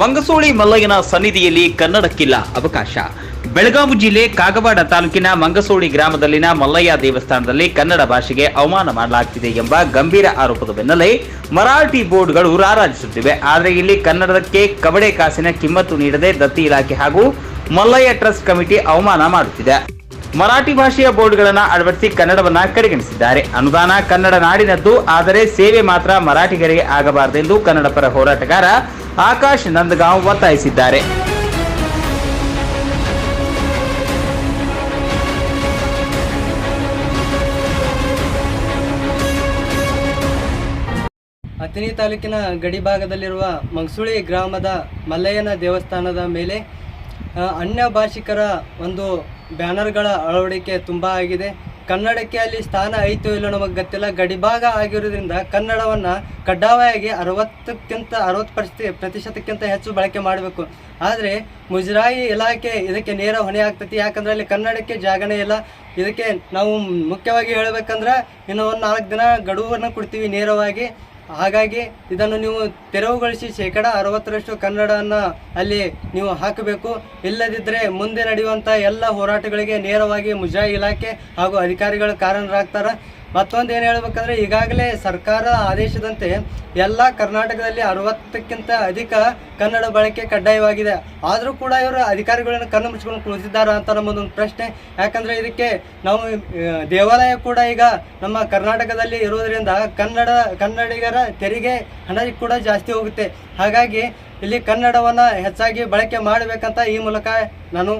ಮಂಗಸೂಳಿ ಮಲ್ಲಯ್ಯನ ಸನ್ನಿಧಿಯಲ್ಲಿ ಕನ್ನಡಕ್ಕಿಲ್ಲ ಅವಕಾಶ. ಬೆಳಗಾವಿ ಜಿಲ್ಲೆ ಕಾಗವಾಡ ತಾಲೂಕಿನ ಮಂಗಸೂಳಿ ಗ್ರಾಮದಲ್ಲಿನ ಮಲ್ಲಯ್ಯ ದೇವಸ್ಥಾನದಲ್ಲಿ ಕನ್ನಡ ಭಾಷೆಗೆ ಅವಮಾನ ಮಾಡಲಾಗ್ತಿದೆ ಎಂಬ ಗಂಭೀರ ಆರೋಪದ ಬೆನ್ನಲ್ಲೇ ಮರಾಠಿ ಬೋರ್ಡ್ಗಳು ರಾರಾಜಿಸುತ್ತಿವೆ. ಆದರೆ ಇಲ್ಲಿ ಕನ್ನಡಕ್ಕೆ ಕಬಡೆ ಕಾಸಿನ ಕಿಮ್ಮತ್ತು ನೀಡದೆ ದತ್ತಿ ಇಲಾಖೆ ಹಾಗೂ ಮಲ್ಲಯ್ಯ ಟ್ರಸ್ಟ್ ಕಮಿಟಿ ಅವಮಾನ ಮಾಡುತ್ತಿದೆ. ಮರಾಠಿ ಭಾಷೆಯ ಬೋರ್ಡ್ಗಳನ್ನು ಅಳವಡಿಸಿ ಕನ್ನಡವನ್ನ ಕಡೆಗಣಿಸಿದ್ದಾರೆ. ಅನುದಾನ ಕನ್ನಡ ನಾಡಿನದ್ದು, ಆದರೆ ಸೇವೆ ಮಾತ್ರ ಮರಾಠಿಗರಿಗೆ ಆಗಬಾರದೆಂದು ಕನ್ನಡ ಪರ ಹೋರಾಟಗಾರ ಆಕಾಶ್ ನಂದಗಾಂವ್ ಒತ್ತಾಯಿಸಿದ್ದಾರೆ. ಅಥಣಿ ತಾಲೂಕಿನ ಗಡಿ ಭಾಗದಲ್ಲಿರುವ ಮಂಗಸುಳಿ ಗ್ರಾಮದ ಮಲ್ಲಯ್ಯನ ದೇವಸ್ಥಾನದ ಮೇಲೆ ಅನ್ಯ ಭಾಷಿಕರ ಒಂದು ಬ್ಯಾನರ್ಗಳ ಅಳವಡಿಕೆ ತುಂಬ ಆಗಿದೆ. ಕನ್ನಡಕ್ಕೆ ಅಲ್ಲಿ ಸ್ಥಾನ ಐತೋ ಇಲ್ಲೋ ನಮಗೆ ಗೊತ್ತಿಲ್ಲ. ಗಡಿಭಾಗ ಆಗಿರೋದ್ರಿಂದ ಕನ್ನಡವನ್ನು ಕಡ್ಡಾಯವಾಗಿ ಅರವತ್ತಕ್ಕಿಂತ, ಅರವತ್ತು ಪ್ರತಿ ಪ್ರತಿಶತಕ್ಕಿಂತ ಹೆಚ್ಚು ಬಳಕೆ ಮಾಡಬೇಕು. ಆದರೆ ಮುಜರಾಯಿ ಇಲಾಖೆ ಇದಕ್ಕೆ ನೇರ ಹೊಣೆ ಆಗ್ತೈತಿ. ಯಾಕಂದ್ರೆ ಅಲ್ಲಿ ಕನ್ನಡಕ್ಕೆ ಜಾಗನೇ ಇಲ್ಲ. ಇದಕ್ಕೆ ನಾವು ಮುಖ್ಯವಾಗಿ ಹೇಳಬೇಕಂದ್ರೆ ಇನ್ನು ಒಂದು ನಾಲ್ಕು ದಿನ ಗಡುವನ್ನು ಕೊಡ್ತೀವಿ ನೇರವಾಗಿ. ಹಾಗಾಗಿ ಇದನ್ನು ನೀವು ತೆರವುಗೊಳಿಸಿ ಶೇಕಡ ಅರವತ್ತರಷ್ಟು ಕನ್ನಡವನ್ನು ಅಲ್ಲಿ ನೀವು ಹಾಕಬೇಕು. ಇಲ್ಲದಿದ್ದರೆ ಮುಂದೆ ನಡೆಯುವಂಥ ಎಲ್ಲ ಹೋರಾಟಗಳಿಗೆ ನೇರವಾಗಿ ಮುಜರಾಯಿ ಇಲಾಖೆ ಹಾಗೂ ಅಧಿಕಾರಿಗಳು ಕಾರಣರಾಗ್ತಾರೆ. ಮತ್ತೊಂದು ಏನು ಹೇಳ್ಬೇಕಂದ್ರೆ, ಈಗಾಗಲೇ ಸರ್ಕಾರ ಆದೇಶದಂತೆ ಎಲ್ಲ ಕರ್ನಾಟಕದಲ್ಲಿ ಅರವತ್ತಕ್ಕಿಂತ ಅಧಿಕ ಕನ್ನಡ ಬಳಕೆ ಕಡ್ಡಾಯವಾಗಿದೆ. ಆದರೂ ಕೂಡ ಇವರು ಅಧಿಕಾರಿಗಳನ್ನು ಕಣ್ಣು ಮುಚ್ಕೊಂಡು ಕುಳಿತಿದ್ದಾರೆ ಅಂತ ನಮ್ಮದೊಂದು ಪ್ರಶ್ನೆ. ಯಾಕಂದರೆ ಇದಕ್ಕೆ ನಾವು ದೇವಾಲಯ ಕೂಡ ಈಗ ನಮ್ಮ ಕರ್ನಾಟಕದಲ್ಲಿ ಇರೋದರಿಂದ ಕನ್ನಡ, ಕನ್ನಡಿಗರ ತೆರಿಗೆ ಹಣ ಕೂಡ ಜಾಸ್ತಿ ಹೋಗುತ್ತೆ. ಹಾಗಾಗಿ ಇಲ್ಲಿ ಕನ್ನಡವನ್ನು ಹೆಚ್ಚಾಗಿ ಬಳಕೆ ಮಾಡಬೇಕಂತ ಈ ಮೂಲಕ ನಾನು